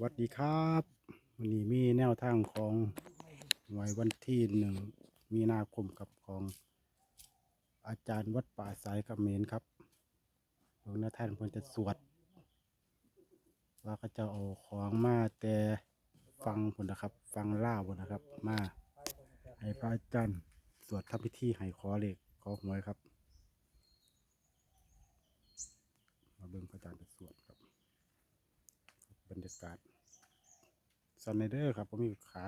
สวัสดีครับวันนี้มีแนวทางของไว้วันที่หนึ่งมีนาคมกับของอาจารย์วัดป่าสายกเมรครับหลวงนาท่านเพิ่นจะสวด ว่าเขาจะเอาของมาแต่ฟังผลนะครับ ฟังล่าวพุ่นนะครับ มา ให้พระอาจารย์สวดทำพิธีให้ขอเลขขอหวยครับ มาเบิ่งพระอาจารย์จะสวดครับบรรยากาศ ซันไนเดอร์ครับผมมีขา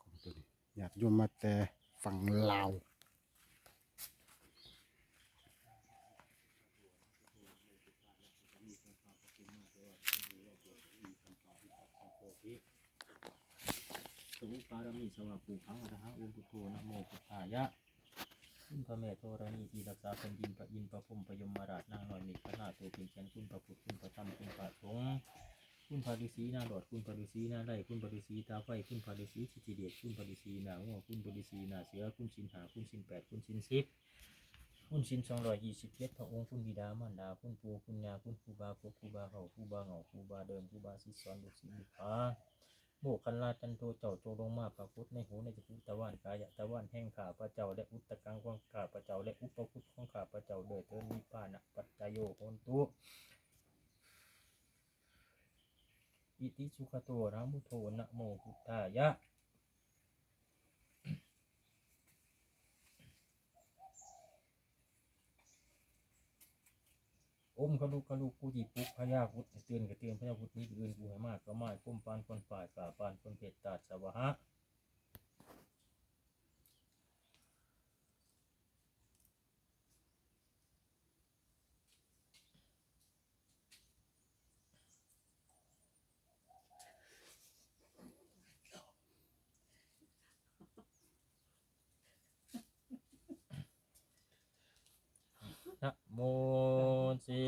ของตัวนี้อยากยมมาแต่ฝั่งลาวสุปารมีสวาปูพังอรหังอุปุโตนะโมพุทธายะคุณพระแม่ธรณีที่รักษาแผ่นดินพระอินทร์พระพรหมพระยมราชนางน้อยมีขนาดตัวเป็นเชียนคุณพระพุทธคุณพระธรรมคุณพระสงฆ์ คุณพระฤาษีนาหลอดคุณพระฤาษีนาไร่คุณพระฤาษีตาไฟคุณพระฤาษีสิทธิเดชคุณพระฤาษีนางัวคุณพระฤาษีนาเสือคุณสินหาคุณสินแปดคุณสินสิบคุณสินสองร้อยยี่สิบเจ็ดพระองค์คุณบิดามารดาคุณปู่คุณยาคุณครูบาครูครูบาเขาครูบาเหงาครูบาเดิมครูบาสิสอนลูกศิษย์ลูกหาโมกันลาจันโทเจ้าจลงมาปรากฏในหูในจักุตะวันกายะตะวันแห่งข้าพระเจ้าและอุตตะกังของข้าพระเจ้าและอุปคุตของข้าพระเจ้าเดิดเทินนิพพานะปัจจโยโหนตุ อิติสุขโตรามุโทนะโมพุทธายะอมขลุกขลุกกูจีปุกพญาพุทธเตือนกับเตือนพญาพุทธนี้อื่นกูให้มากก็มากก้มปานคนฝ่ายกาปานคนเพชรตาดสวะฮะโมสีสันตุนกัมปะจัตตระอมยะโสรังกมโพจันจิงจังจิงสังกรมนังมามาตาอิจิงคูราดาตังกโรสังขังยิปุสุนัง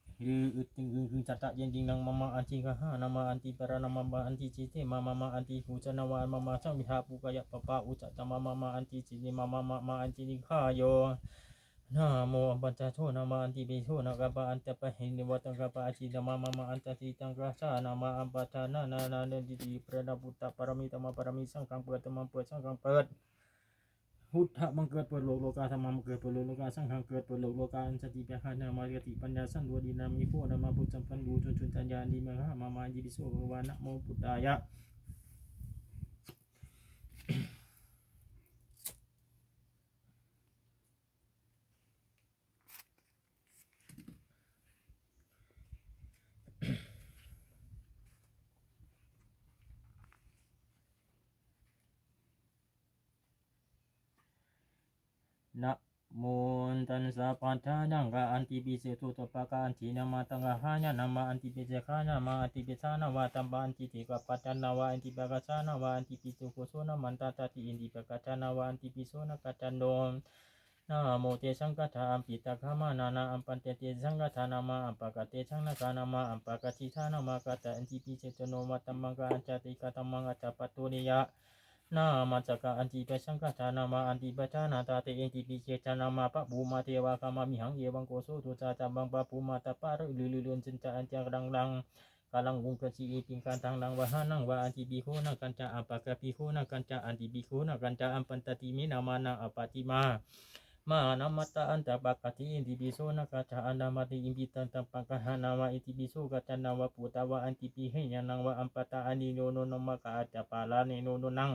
ะติอินิมะมะตังกะกูยิปรณิยันนาดานังวะหิตโมหมนาอิริสินะวะมัมปะบางความตันนามาตันจิงมานามาตามาอิมาตันจันจันนาวะดีหรืออึดตึงอึงคือจัตตะเย็นจริงนังมามาอันติกะหานามาอันติปรานามามาอันติจิเตมามามาอันติหูจนาวานมามาสังวิหาปุกายะปะปะอุจจตมามามาอันติจินิมามามามาอันตินิฆาโยนะโมอัมปัญจโทนามาอันติปิโทนะกะปะอันตะปะหินิวัตังกะปะอาจิตมามามาอันตะติตังกะสานามาอัมปะทานานานาเนติติประดาปุตตะปรมิตมะปรมิสังฆังเปิดตมะเปิดสังฆังเปิด พุทธะมังเกิดเปิดโลกโลกาธรรมะมังเกิดเปิดโลกโลกาสังฆังเกิดเปิดโลกโลกาอันสติปัญญานามากติปัญญาสันวดีนามีโพนามาพุทธัมพันดูจนจุนจัญญาดีมาหามามายิปิโสภวานะโมพุทธายะ นะโมตันสะปัฏฐานังกะอันติปิเสตุตปะกะอันตินามาตังกะหาญานามาอันติปิเสขานามะอันติปิสานาวะตัมปะอันติติกะปัจจนาวะอันติปะกะสานาวะอันติปิตุโกโสนะมันตาตาติอินติปะกะจานาวะอันติปิโสนะกะจันโดนะโมเตสังฆทาอัมปิตะขามานานาอัมปันเตเตสังฆทานามาอัมปะกะเตสังนะกานามาอัมปะกะทิทานามะกะตะอันติปิเสตโนมะตัมมังกะอันจติกะตัมมังอะจัปตุนิยะ นามาจักอันติปะสังฆทานามาอันติปะชานาตาเตเอติปิเจจานามาปะบูมาเทวากามามิหังเอวังโกโสตุจาจัมบังปะปูมาตะปะรุลือลือเลือนจันจาอันจังดังดังกาลังวงกะสีปิงการทางดังวะหานังวะอันติปิโคนะกันจาอัปปะกะปิโคนะกันจาอันติปิโคนะกันจาอัมปันตติมินามานาอปปาติมามานามัตตะอันตะปะกะติอินติปิโสนะกะจาอันนามาติอิมปิตันตัมปังกะหานาวะอิติปิโสกะจันนาวะปุตตาวะอันติปิเหยนังวะอัมปะตะอานิโนโนนมะกะอัจจปาลาเนโนโนนัง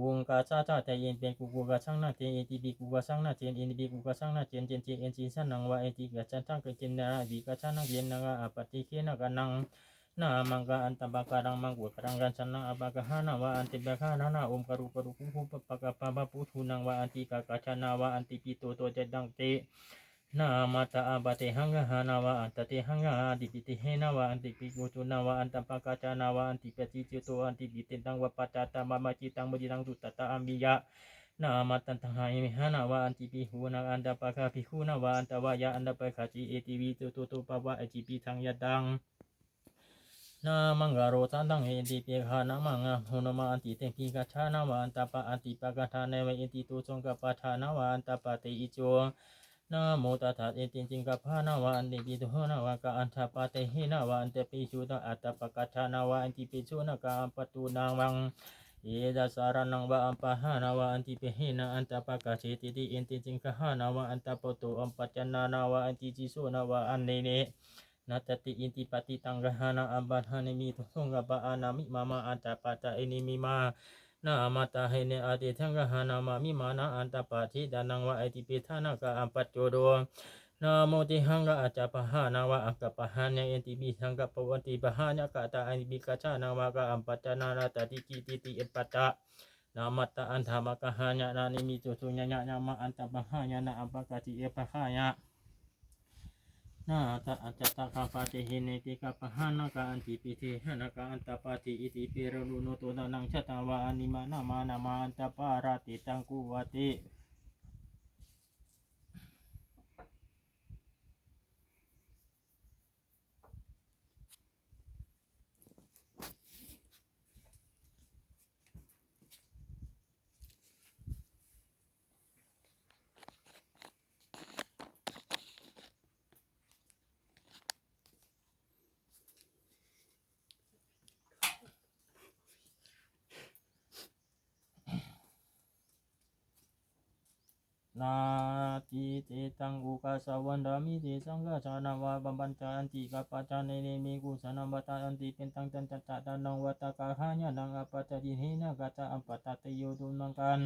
วงกาชาชาแต่เย็นเป็นกูกูกาช่างหน้าเจนเอทีบีกูกาช่างหน้าเจนเอ็นบีกูกาช่างหน้าเจนเจนเจเอ็นจีสันนังวาเอทีกาชันทั้งกเจนนาบีกาช่างนังเย็นนังอาปฏิเคนะกนังนามังกาอันตบาการังมังกุกรังกันชันนังอบากาหานาวาอันติบาคานานาอมกรุกรุคุคุปปะกะปะปะปุถุนังวาอันติกากาชานาวาอันติปิโตโตเจดังเต นามาตาอาบาเตหังหานาวะอันตะเตหังอาติปิติเฮนาวะอันติปิโกตุนาวะอันตัปะกาจานาวะอันติปะจิจิโตอันติปิเตตังวะปัจจตามะมะจิตังมจิตังตุตตะตะอัมบิยะนามาตันทหายมิหานาวะอันติปิหูนาอันตปะกาภิกขุนาวะอันตวายะอันตปะกาจิเอติวิตุตุตุปะวะอจิปิทังยะดังนามังกะโรตันตังเอติเปคานามังอะหุนมาอันติเตปิกะชานาวะอันตปะอันติปะกะทาเนวะเอติตุสงกปะทานาวะอันตปะเตอิโจ นะโมตัสสะเอติจิงกัปพานาวะอันติปิโตนาวะกะอันทปาเตหินาวะอันเตปิสุตะอัตตปะกัจฉานาวะอันติปิสุนะกะอัมปตุนาวังเอดัสสารนังวะอัมปะหานาวะอันติปิหินะอันตปะกะเชติติเอติจิงกะหานาวะอันตปโตอัมปัจจนานาวะอันติจิสุนาวะอันเนเนนัตติอินติปฏิตังกะหานะอัมปัฏฐานิมิตุงกะปะอานามิมามาอันตปะตะเอนิมิมา นามาตาเฮเนอาติทังกหานามามิมานาอันตปาทิดานังวะไอติปิธานากะอัมปัจโจโดนาโมติหังกะอาจาปหานาวะอักกะปหานะเอติปิทังกะปวันติปะหานะกะตาอันติปิกะชานาวะกะอัมปัจจนานาตติจิติติเอปัตตะนามัตตะอันธามะกะหานะนานิมิตุสุญญะญะมะอันตปหายะนะอัปปะกะติเอปะหายะ นาตะอัจตะคาปาติหิเนติกาปะหานะกาอันติปิเทหนากาอันตปาติอิติปิรลุโนโตนะนังชะตาวาอนิมานามานามาอันตปาราติตังกุวติ นา ตังอุกาสาวันดามิเตสังฆชานาวาบัมปัญจอันติกาปะจานเนมิกุสนาบัตตาอันติเป็นตังจันจัตตะดานังวัตตะกาหาญานังอปัจจติหินะกัจจอัมปะตะเตโยตุนังกัน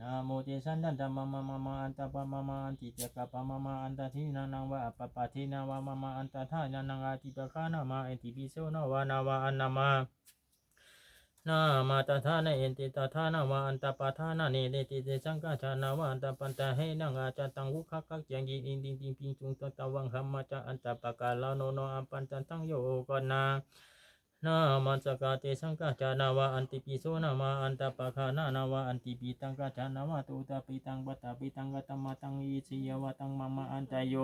นะโมเตสันดันตมะมะมะมะอันตปะมะมะอันติเตกปะมะมะอันตทินานังวะปะปะทินาวะมะมะอันตทาญานังอาติปะคานามาเอติปิโสนาวานาวะอันนามา นามาตถานะเอนติตถานะวะอันตปาทานะเนเดติเตสังฆาชานาวะอันตปันตะเฮนังอาจตังวุคะกักเจียงยินอินดิงติงปิงจุงตตะวังหัมมาจะอันตปะกาลาโนโนอัมปันตันตังโยกนานามันสกาเตสังฆาชานาวะอันติปิโสนามาอันตปะคานานาวะอันติปิตังกาชานาวะตุตาปิตังปัตตาปิตังกตมะตังอิสิยวะตังมะมะอันตโย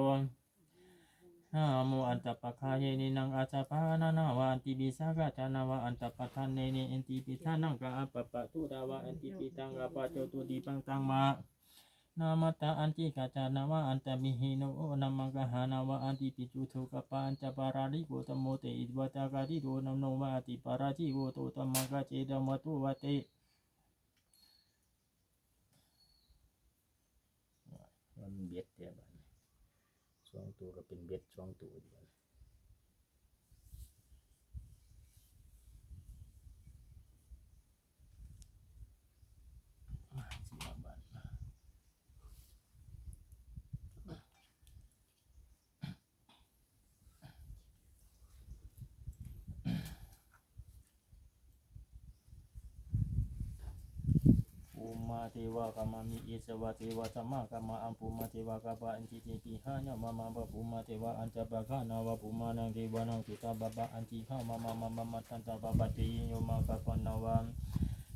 นะโมอันตปะคาเยนินังอาจาปะนานาวะอันติปิสากะจานาวอันตปะทานเนเนอันติปิทานังกะอัปปะปะตุดาวอันติปิตังกะปะโจตุดีปังตังมานามาตาอันติกาจานาวอันตมิหิโนโอนามังกะหานาวอันติปิจุทุกปะอันจปาราลิโกตโมเตอิวัตากาติโดนมโนวะอติปาราจิโกโตตมังกะเจดมตุวะเตมันเบ็ดเดียบ องตัวก็เป็นเบ็ดสองตัวอยู่น สี่บาทบาทภู มาเทวากามามิเอสวะเทวะธรรมากามาอัมปุมาเทวากาปะอันติติปิหานะมามาบะปุมาเทวะอันจะบะฆานาวะปุมานังเทวานังตุตาบะบะอันติหามามามามามาตันตาบะบะติโยมากะปะนาวะนะโมบัมมาดันดาปนาวาติอินติปะ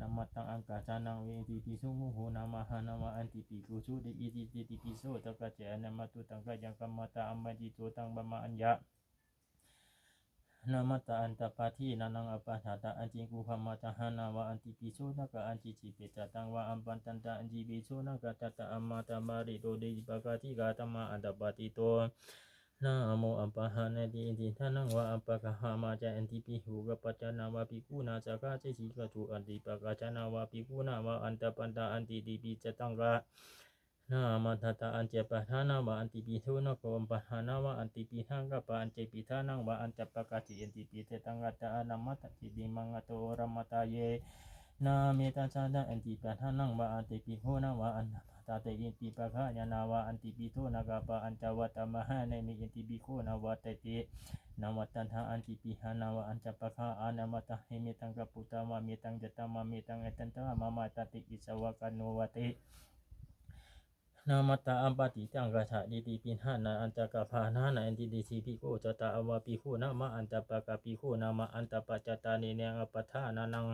นามานามาอัมปะกะหานามาอัมปะกะหานามาติติอินติปิภูหามาจัตตะตะบิอินกุปันดาสันนังกะอัมปะตันติยันยิวนติตังนามัตตังอังกาจานังเวทิปิสุมุโหนามาหานามาอันติปิกุสุติอิติติติปิโสตกะเจนะมาตุตังกะยังกัมมตะอัมมะจิโตตังบะมะอัญญะนามัตตะอันตปาทีนานังอปาทาตะอันจิงกุภมะตะหานาวะอันติปิโสตะกะอันจิจิเปตตังวะอัมปันตันตะอันจิปิโสนะกะตตะอัมมาตะมาริโตเดจิปะกะติกาตมะอันตปาติโต นะโมอัปปะหานะติอิติทานังวะอัปปะกะหามาจาอันติปิหูกะปัจจนาวะปิกุนาสากาเจสิกะตุอันติปะกะจานาวะปิกุนาวะอันตะปันตะอันติติปิจตังกะนามาตตาอันเจปะทานาวะอันติปิโทนะโกมปะหานาวะอันติปิทังกะปะอันเจปิทานังวะอันจะปะกะจิอันติปิเตตังกัตะอานามัตตจิบิมังกะโตรัมมตาเย นาเมตัสสะดะอันติปะทานังวะอันติปิโหนะวะอันตาเตอินติปะคะยานาวะอันติปิโทนะกะปะอันจาวัตตมหะเนมิอินติปิโคนะวะเตตินาวัตันหะอันติปิหานาวะอันจะปะคะอานามัตะหิมิตังกะปุตตะมะมิตังจตตะมะมิตังเอตันตะมะมะตติอิสวะกันโนวะตินามัตตาอัมปติจังกะฉะดิติปินหานาอันตะกะภานานาอันติดิสีปิโกจตาอวาปิโคนามาอันตะปะกะปิโคนามาอันตะปะจตานิเนงอปัฏฐานานัง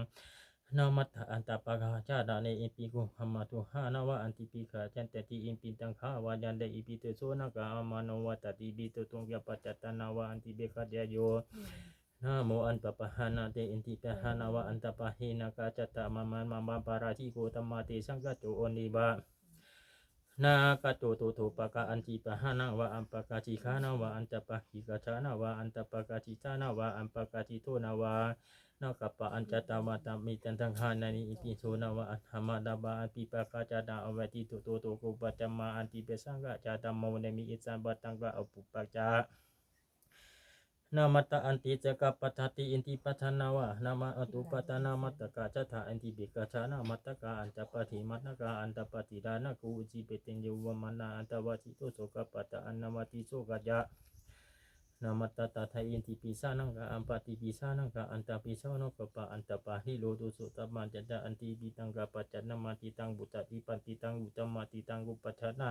นามัตตาอันตะปะกะจาดาเนอิปิโกหัมมาตุหานาวะอันติปิกะจันเตติอิปิตังขาวายันเดอิปิเตโสนะกอามานวะตติบิตุตุงยปัจจตานาวะอันติเบคะเดโยนะโมอันปะปะหานาเตอินติปะหานาวะอันตะปะหินากาจตตะมะมันมะมะปาราธิโกตัมมาเตสังกัจจโอนิบานากะโตโตโตปะกะอันจิปะหานาวะอันปะกะจิคานาวะอันตะปะหิกะชานาวะอันตะปะกะจิจานาวะอันปะกะจิโตนาวะ นากะปะอันจตาวะตะมิตันทังหานานิอิปิโสนาวะอันหมะดาบะอันปิปะกะจาดาอวติตโตโตโกปัจจมาอันติเปสังกะจาตมโมเนมิอิสัมปะตังกะอปุปปะจานามัตตะอันติจกปัฏฐติอินติปัฏฐานาวะนามาอตุปัฏฐานามัตตกะจัตถาอันติเบกะชานามัตตกะอันตปะถิมัตตกะอันตปะติดานะกูจิเปเตนโยวมานาอันตวะติโตโสกปัตตะอันนามติโสกะยะ นามัตตตาทาอินติปิสานังกะอัมปะติปิสานังกะอันตปิโสนกปะอันตปะหิโลตุสุตมันจัตตะอันติปิตังกะปัจจนามาติตังบุตติปันติตังอุตมะติตังอุปัฏฐานา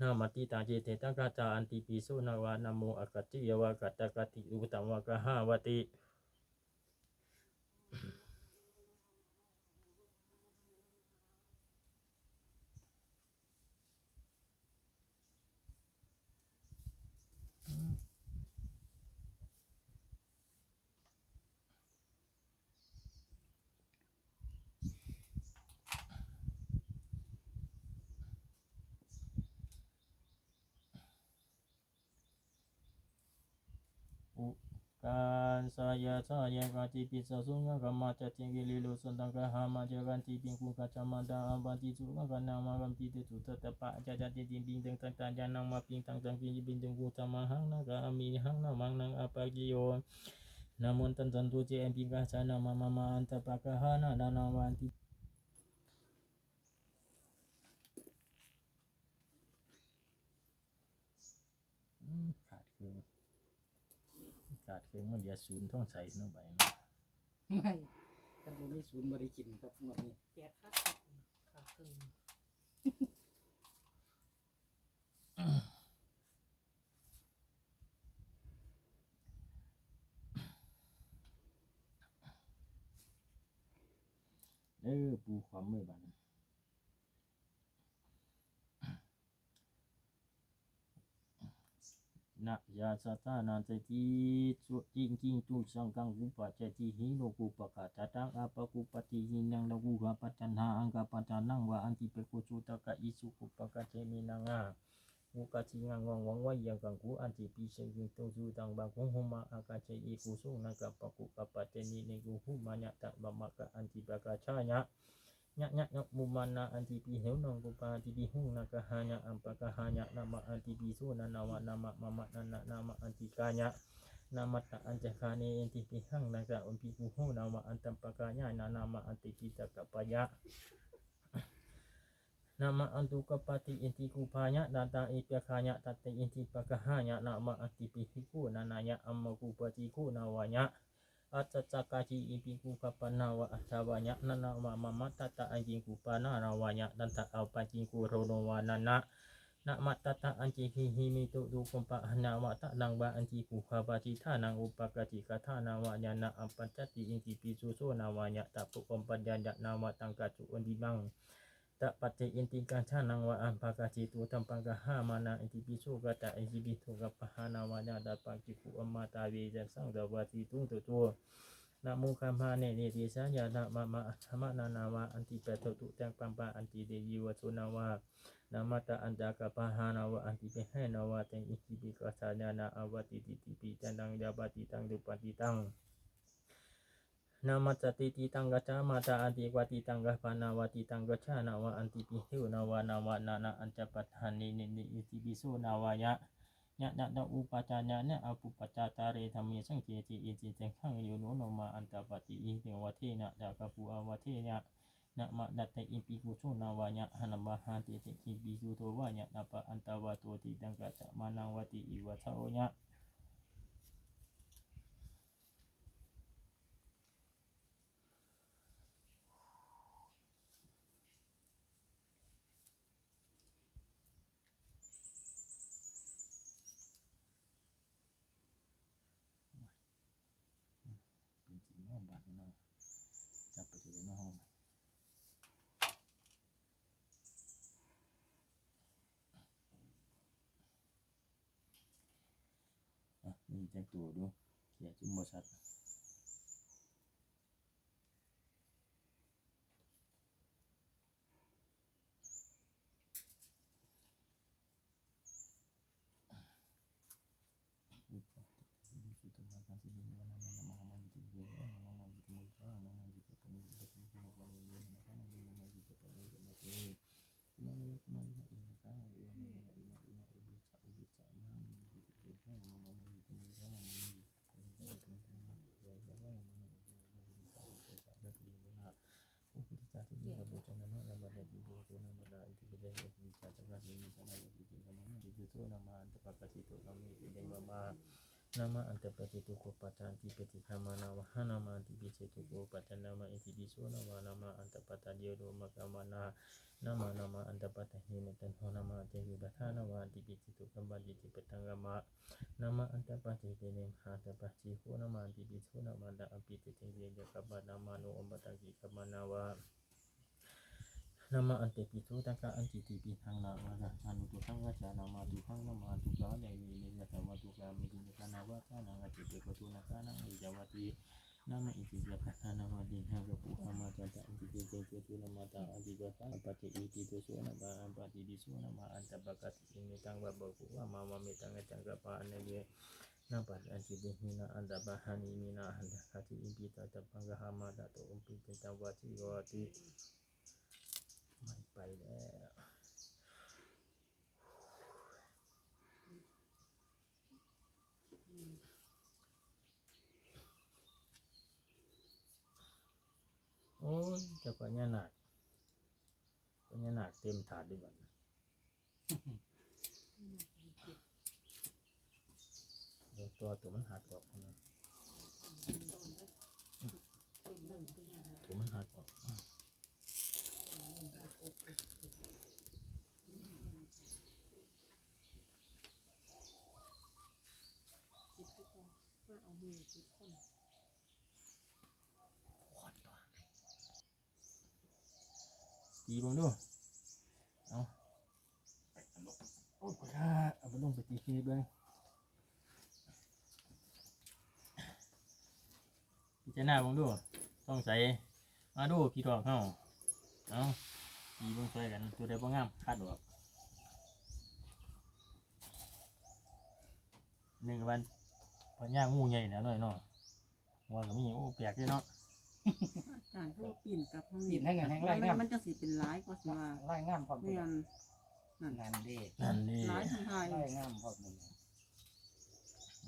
นามาติตาเจเตตังกาจาอันติปิโสนาวานโมอากาติยวากาตกติอุตตมวะกะหาวติอุ การสายาสายากาติปิสสุงะกะมาจัตติงกิลิโลสันตังกะหามาจกันติปิงคุกะ ขาดคือมันเดียวศูนย์ท่องใส่เนาะใบเนาะไม่ท่านบ่มีศูนย์บริกินครับงวดนี้แจกค่าข้าวค่าเครื่องเออปูความมือบันนะยาสัตตานาเจติสุจิงจิงตุสังกังกุปะเจติหิโนกุปะกะตะตังอาปะกุปะติหินังนะกุกะปัจจันหาอังกะปัจจานังวะอันติเปโกจุตะกะอิสุกุปะกะเจมินังอามุกาจิงังวังวังวายังกังกูอันติปีเชยิงตงจูตังบางคงหุมาอากาเจอีกุสุนั งกับปะกุปะปะเตนีเนกุหุมานะตะบะมะกะอันติปะกะชายะญะญะญะมุมานะอันติปีเหวนองกุปาติปีหุ นังกะหายะอัมปะกะหายะนะมะอันติปีสุนันาวะนะมะมะมะนะนะนะมะอันติกายะนามัตะอันจะคาเนอันติปีหังนะกะอันปิกุหุนาวะอันตัมปะกะญะนะนะมะอันติปิตะกะปะยะ Nama antu kapati inti kupanya data ipyakanya tate inti pakahanya nama anti pihiku nananya amma kupatiku nawanya Atacakaci ipiku kapanawa asawanya nana mama tata anjing kupana rawanya dan tak apacingku ronowanana nak mata tak anci hihimi tu du kumpa hana wa tak nang ba anci ku habati tanang upakati kata nawanya na ampacati inti pisuso nawanya tak pu kumpa dandak nawa tangkacu undibang ตะปัจเจอินติกาชานังวะอัมปากาจิตุตัมปังกะหามานาอิติปิโสกะตะอิจิบิโทกะปะหานาวาญาดาปังจิกุอมมาตาเวจัสสังดาวาติตุงตุตัวนะโมคัมภาเนเนติสัญญานะมะมะธรรมนานาวาอันติเปโตตุตังปัมปะอันติเดยิวะสุนาวานามาตะอันตากะปะหานาวะอันติเปให้นาวาเตอิจิบิกะสัญญานะอวติติติปิจันตังยาบติตังดุปติตัง นามัสสติติตังกัจจามาตาอันติวติตังกัปานาวติตังกัจฉานาวะอันติปิหิวนาวานาวานานะอัญจปัฏฐานินินิอิติปิโสนาวายะยะนะนะอุปจายะนะอปุปจาตาเรธรรมิสังเกติอิจิตังขังโยโนโนมาอันตปฏิอิเทวเทนะดากปูอวเทยะนะมะดัตตอิปิกุโสนาวายะหันะมหันติติอิปิสุโตวายะนะปะอันตวะโตติตังกัจจมานังวติอิวะทะโอยะ บาะบัดเนาะจับไปที่เนาะห้องนี่แจ้งตัวดูเขียนจุ่มบริษัท นามาอันตปฏิตุโกปัจจันติปฏิคามานาวะหานามาอันติปิเชตุโกปัจจันนามาอิติปิโสนาวานามาอันตปตะเดียวโดมะกามานานามานามาอันตปะตะหิมตันโหนามาเตหิปัฏานาวาติปิจิตุกัมบัติติปตังกามะนามาอันตปะติเตเนมหาตปะจิโหนามาติปิโสนามาดาอภิติเตเยยะกัปปะนามาโนอมปะตังกิกัมมานาวา นามาอันเตปิโตตะกะอันจิติปิทังนาวะนะอนุตุทังวะจานามาตุทังนามาตุกะในวิเนยะตะวะตุกะมิติกะนาวะกะนางะจิติกะตุนักะนังะจาวะตินามาอิติยะปะทานามาดิหังกะปุหามาจันตะอิติเจเจตุนามาตะอันติกะตังปัติอิติตุสุนนบะอันปะติดิสุนะมาอันตะบะกะติเมตังบะบะกุวะมามาเมตังเะจังกะปะอันเนยนาปัดอันจิติมินาอันตะบาฮานิมินาอันตะกติอินปิตะตะปังกะหามาตะตุอุปิปิตะวัติโยติ คเต็มถาดด้วยบัดนี้เดี๋ยวตัวตัวมันหักออกนะตัวมันหักออก ว่าเอามือจิกคนตีบังดูเอาโอ้ยกระเอาไปลงไปตีคีเบิ้งพิจารณาบังดูต้องใส่มาดูพี่ดอกเฮาเอา ตีเบังช่วยกันตัวใดบ่งามคาดออกหนึ่งวันพญางูใหญ่นะหน่อยเนาะหัวก็มีโอ้แปลกเลยเนาะอาจารย์พวกปีนกับห้องปีนให้กันแห้งไล่มันงาม มันจะสิเป็นร้ายกว่าสิว่าไล่งามพร้อมเรียนงานดีนั่นนี่ร้ายทั้งไทยไล่งามพร้อมหมด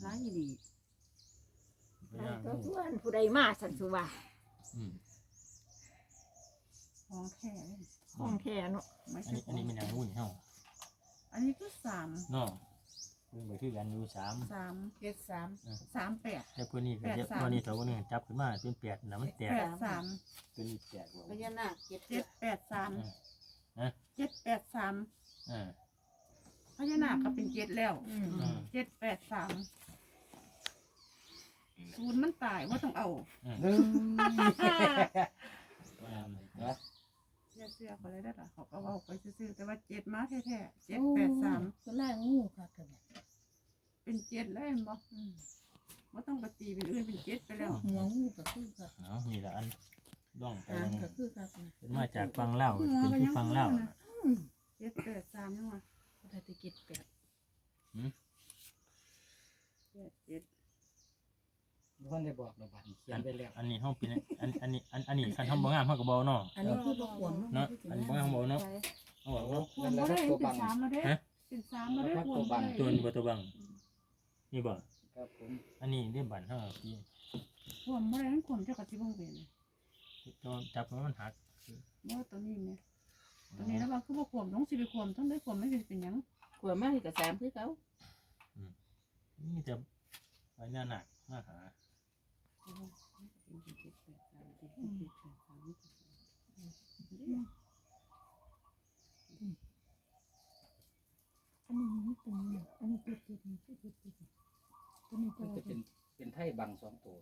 ร้ายอีดีพญาก็งูส่วนผู้ใดมาสันสุว่า อืม ของแท้เลยของแท้เนาะไม่อันใช่นี้ขอัอนงนี้มันยังงูนี่เฮาอันนี้ก็สามเนาะเพิ่นไปคือกันอยู่สาม สามเจ็ดสามสามแปด แต่เพื่อนนี่ก็แปดเดี๋ยวสาม เพื่อนนี่เขาก็เนี่ยจับขึ้นมาเป็นแปดนะมันแตกแปดสามเป็นนี่แตกว่าพญานาคเจ็ดเจ็ดแปดสามฮะเจ็ดแปดสามอ่าพญานาคก็เป็นเจ็ดแล้วอืมอืมเจ็ดแปดสามศูนย์มันตายว่าต้องเอาอืม หนึ่งนะเสื้อเสื้อเขาเลยได้หรอเขาก็เอาไปซื้อๆแต่ว่าเจ็ดมาแท้ๆเจ็ดแปดสามก็ล่างูค่ะกันเป็นเจ็ดแล้วเห็นบ่อืมว่าต้องไปตีเป็นอื่นเป็นเจ็ดไปแล้วหัวงูก็คือค่ะเอานี่ละอันล่องไปหางยังก็คือค่ะเป็นมาจากฟังเล่าวหัวเป็นก็ที่ยังฟังเล่า ตัวนี้บ่ตัวบังนี่บ่ครับผมอันนี้ได้บันเฮาที่ขวมบ่ได้ทั้งขวมเจ้าก็สิบ่เป็นตัวจับแล้วมันหักบ่ตัวนี้แม่ตัวนี้แล้วว่าคือบ่ขวมต้องสิไปขวมต้องได้ขวมไม่สิเป็นหยังขวมมากกับสามคือเขานี่จะไปหน้าหนักมาหาอั อันนี้ไม่เป็นอันนี้เจ็ดเจ็ดนี่คือเจ็ดเจ็ดตัวนี้มันจะเป็นเป็นไทยบังสองตัว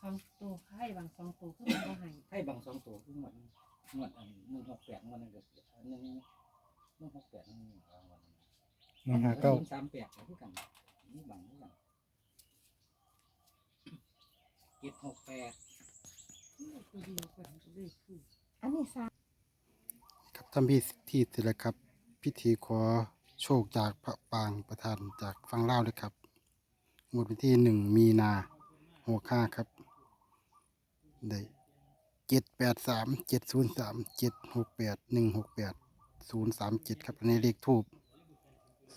สองตัวไข่บางสองตัวคือมันบ่ให้ไทยบังสองตัวคือหมดหมดอันหนึ่งหกแปดหมดนั่นก็เสียอันหนึ่งหนึ่งหกแปดหนึ่งรางวัลหนึ่งห้าเก้าสามแปดที่กันนี่บังนี่บังเจ็ดหกแปดตัวเดียวกันเลยคืออันนี้สาม ครับทำพิธีเสร็จแล้วครับ พิธีขอโชคจากพระปางประธานจากฟังเล่าวเลยครับงวดวันที่หนึ่งมีนาหกห้าครับได้เจ็ดแปดสามเจ็ดศูนย์สามเจ็ดหกแปดหนึ่งหกแปดศูนย์สามเจ็ดครับอันนี้เลขทูบ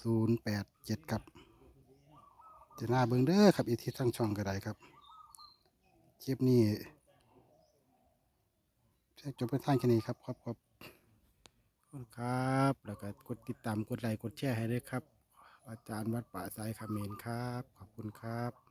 ศูนย์แปดเจ็ดครับจะหน้าเบิ้งเด้อครับอีกที่ทั้งช่องก็ได้ครับคลิปนี้จบไปทางแค่นี้ครับครับ คุณครับ แล้วก็กดติดตามกดไลค์กดแชร์ให้ด้วยครับ อาจารย์วัดป่าสายคาเขมนครับ ขอบคุณครับ